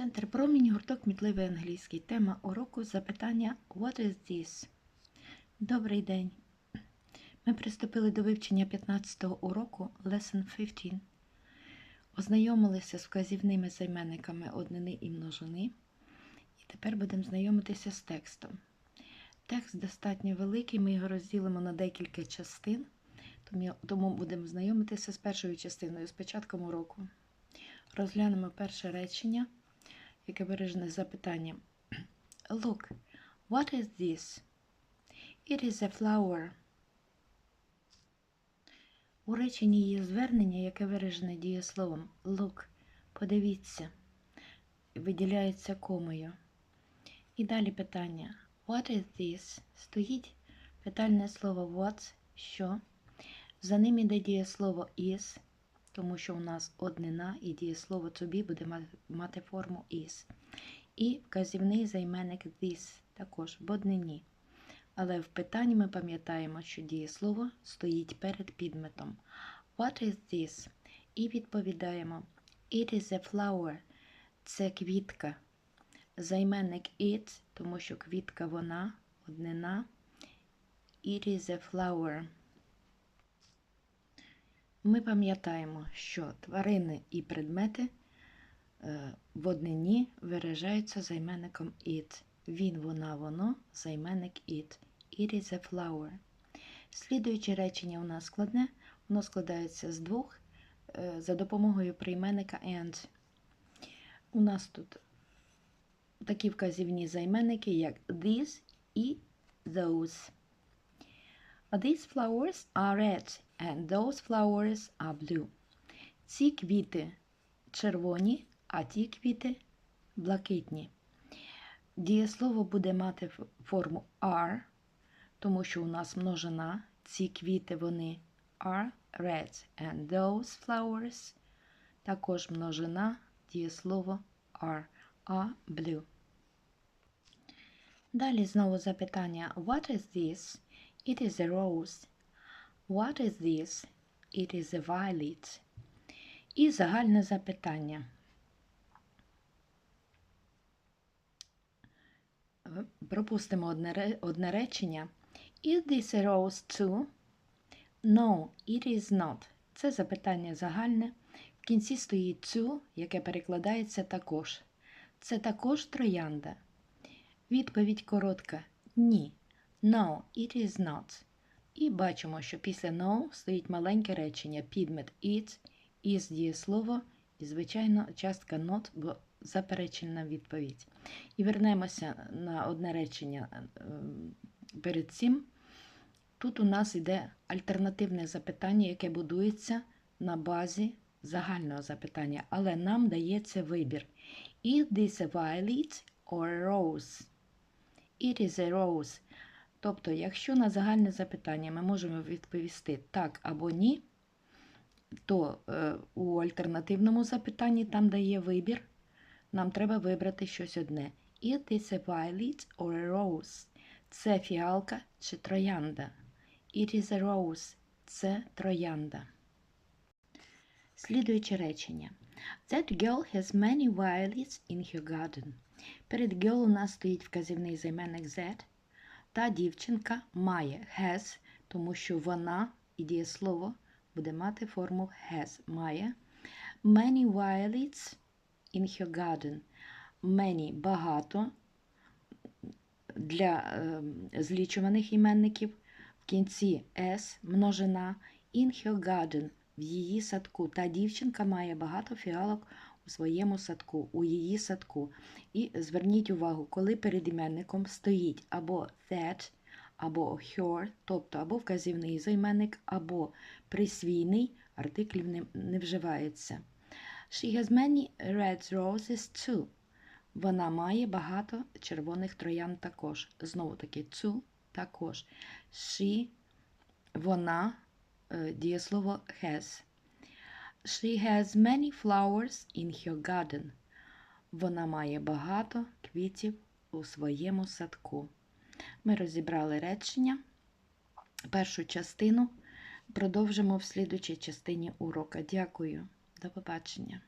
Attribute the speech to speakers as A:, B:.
A: Центр промінь, гурток Мітливий англійський. Тема уроку запитання What is this? Добрий день. Ми приступили до вивчення 15-го уроку Lesson 15. Ознайомилися з вказівними займенниками однини і множини. І тепер будемо знайомитися з текстом. Текст достатньо великий, ми його розділимо на декілька частин, тому- будемо знайомитися з першою частиною, з початком уроку. Розглянемо перше речення, яке виражене запитанням. Look, what is this? It is a flower. У реченні є звернення, яке виражене дієсловом look. Подивіться, виділяється комою. І далі питання. What is this? Стоїть питальне слово what, що. За ним іде дієслово is, тому що у нас однина і дієслово to буде мати форму is. І вказівний займенник this також в однині. Але в питанні ми пам'ятаємо, що дієслово стоїть перед підметом. What is this? І відповідаємо It is a flower. Це квітка. Займенник it, тому що квітка вона, однина. It is a flower. Ми пам'ятаємо, що тварини і предмети е, в однині виражаються займенником it. Він, вона, воно, займенник it. It is a flower. Слідуюче речення у нас складне. Воно складається з двох е, за допомогою прийменника and. У нас тут такі вказівні займенники, як this і those. These flowers are red and those flowers are blue. Ці квіти червоні, а ті квіти блакитні. Дієслово буде мати форму are, тому що у нас множина. Ці квіти вони are red and those flowers також множина, дієслово are, are blue. Далі знову запитання What is this? It is a rose. What is this? It is a violet. І загальне запитання. Пропустимо одне, одне речення. Is this a rose too? No, it is not. Це запитання загальне. В кінці стоїть to, яке перекладається також. Це також троянда. Відповідь коротка ні. No, it is not. І бачимо, що після no стоїть маленьке речення підмет it, is дієслово і, звичайно, частка not, бо заперечена відповідь. І вернемося на одне речення е, перед цим. Тут у нас йде альтернативне запитання, яке будується на базі загального запитання, але нам дається вибір. Is this a violet or a rose? It is a rose. Тобто, якщо на загальне запитання ми можемо відповісти так або ні, то е, у альтернативному запитанні там дає вибір, нам треба вибрати щось одне. It Is a violet or a rose? Це фіалка чи троянда? It is a rose. Це троянда. Слідуюче речення. That girl has many violets in her garden. Перед girl у нас стоїть вказівний займенник that. Та дівчинка має has, тому що вона і дієслово буде мати форму has, має. Many violets in her garden. Many – багато для е, злічуваних іменників. В кінці s множина in her garden в її садку. Та дівчинка має багато фіалок своєму садку, у її садку. І зверніть увагу, коли перед іменником стоїть або that, або her, тобто або вказівний займенник, або присвійний, артиклів не, не вживається. She has many red roses too. Вона має багато червоних троян також. Знову таки, to також. She, вона, е, дієслово has. She has many flowers in her garden. Вона має багато квітів у своєму садку. Ми розібрали речення. Першу частину продовжимо в слідучій частині урока. Дякую. До побачення.